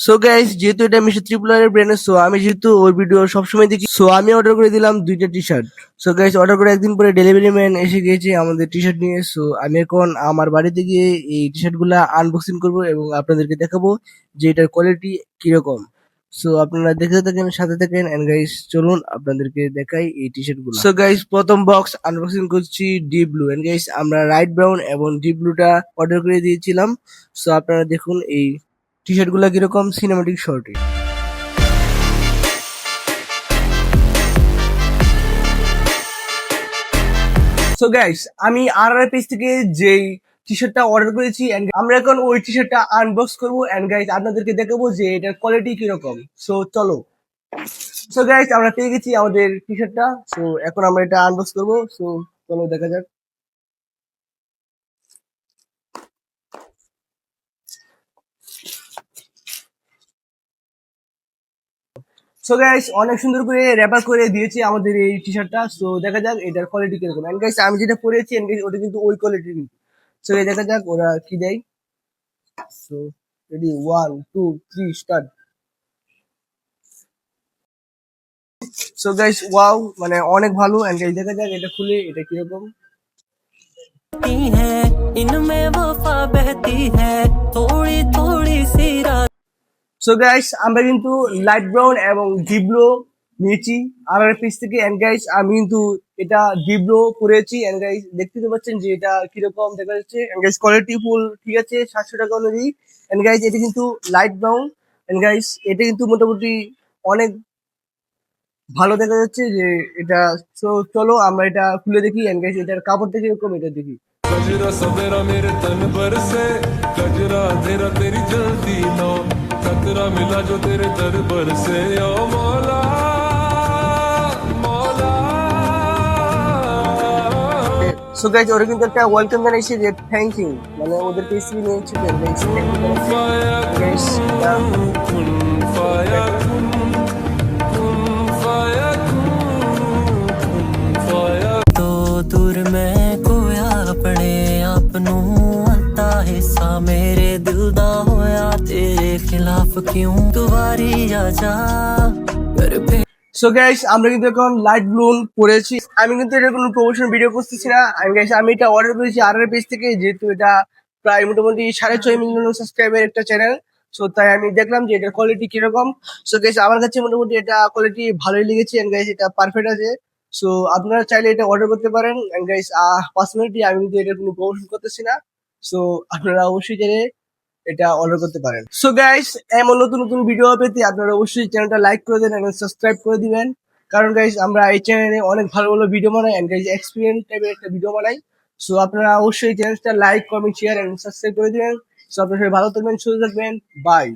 So guys যেহেতু এটা mister ত্রিপুলারের brand so আমি যেহেতু ওই ভিডিও সবসময় দেখি সো আমি অর্ডার করে দিলাম দুইটা T shirt so guys order করে একদিন পরে ডেলিভারি ম্যান এসে গিয়েছে আমাদের টি শার্ট নিয়ে সো আমি এখন আমার বাড়িতে গিয়ে এই টি শার্টগুলা আনবক্সিং করব এবং আপনাদেরকে দেখাবো যে এটার কোয়ালিটি কীরকম। সো আপনারা দেখতে থাকেন, সাথে থাকেন এন্ড গাইস চলুন আপনাদেরকে দেখাই এই টি শার্টগুলো। সো গাইস প্রথম বক্স আনবক্সিং করছি ডিপ ব্লু এন্ড গাইস আমরা রাইট ব্রাউন এবং ডিপ ব্লুটা অর্ডার করে দিয়েছিলাম। সো আপনারা দেখুন এই টি শার্টগুলা কীরকম সিনেমাটিক শর্টে সো গাইস আমি আর আর পেজ থেকে যেই টি শার্টটা অর্ডার করেছি and আমরা এখন ওই টি শার্টটা আনবক্স করব এন্ড গাইস আপনাদেরকে দেখাবো যে এটার কোয়ালিটি কীরকম। সো চলো। সো গাইস আমরা পেয়ে গেছি আমাদের টি শার্টটা সো এখন আমরা এটা আনবক্স করব। সো চলো দেখা যাক। সো গাইস অনেক সুন্দর করে র্যাপার করে দিয়েছে আমাদের এই টি শার্টটা সো দেখা যাক এটার কোয়ালিটি কিরকম এন্ড গাইস আমি যেটা পরেছি এন্ড গাইস ওটা কিন্তু ওই কোয়ালিটির কিন্তু সো এই দেখা যাক ওরা কি দেয় so ready one two three start so guys wow মানে অনেক ভালো এন্ড গাইস দেখা যাক এটা খুলে এটা কিরকম बहती है इनमें वफा बहती है थोड़ी थोड़ी सी रात সো গাইস আমরা কিন্তু লাইট ব্রাউন এবং ডিব্লো নিয়েছি আর পিস থেকে এন্ড গাইস আমি কিন্তু এটা ডিব্লো পরেছি এন্ড গাইস দেখতে তো পাচ্ছেন যে এটা কিরকম দেখা যাচ্ছে এন্ড গাইস কোয়ালিটি ফুল ঠিক আছে সাতশো টাকা অনুযায়ী এন্ড গাইস এটা কিন্তু লাইট ব্রাউন এন্ড গাইস এটা কিন্তু মোটামুটি অনেক ভালো দেখা যাচ্ছে যে এটা তো চলো আমরা এটা খুলে দেখি এন্ড গাইস এটার কাপড়টা কিরকম এটা দেখি गजरा सवेरा मेरे तन पर से गजरा तेरा तेरी जलती नो कतरा मिला जो तेरे दर पर से ओ मौला সো গাইজ ওরা কিন্তু একটা ওয়েলকাম জানাইছে যে থ্যাংক ইউ মানে ওদেরকে ইসিবি নিয়েছে যে तो दूर मैं खोया अपने आप नू आता हिस्सा मेरे दिल दा खोया সো গাইস আমরা কিন্তু এখন লাইট ব্লুন পরেছি আমি কিন্তু এটা কোনো প্রমোশন ভিডিও করতেছি না। আমি গাইস আমি এটা অর্ডার করেছি আর পেজ থেকে, যেহেতু এটা প্রায় মোটামুটি সাড়ে ছয় মিলিয়ন সাবস্ক্রাইবার একটা চ্যানেল সো তাই আমি দেখলাম যে এটার কোয়ালিটি কীরকম। সো গাইস আমার কাছে মোটামুটি এটা কোয়ালিটি ভালোই লেগেছে। এন্ড গাইস এটা পারফেক্ট আছে। সো আপনারা চাইলে এটা অর্ডার করতে পারেন। এন্ড গাইস পার্সোনালিটি আমি কিন্তু এটা কোনো প্রমোশন করতেছি না। সো আপনারা অবশ্যই চাইলে এটা অর্ডার করতে পারেন। সো গাইস এমন নতুন নতুন ভিডিও পেতে আপনারা অবশ্যই চ্যানেলটা লাইক করে দেন এবং সাবস্ক্রাইব করে দিবেন। কারণ গাইস আমরা এই চ্যানেলে অনেক ভালো ভালো ভিডিও বানাই এন্ড গাইস এক্সপিরিয়েন্স টাইপের একটা ভিডিও বানাই। সো আপনারা অবশ্যই চ্যানেলটা like comment share and subscribe করে দিবেন। সো আপনারা ভালো থাকবেন, সুস্থ থাকবেন। বাই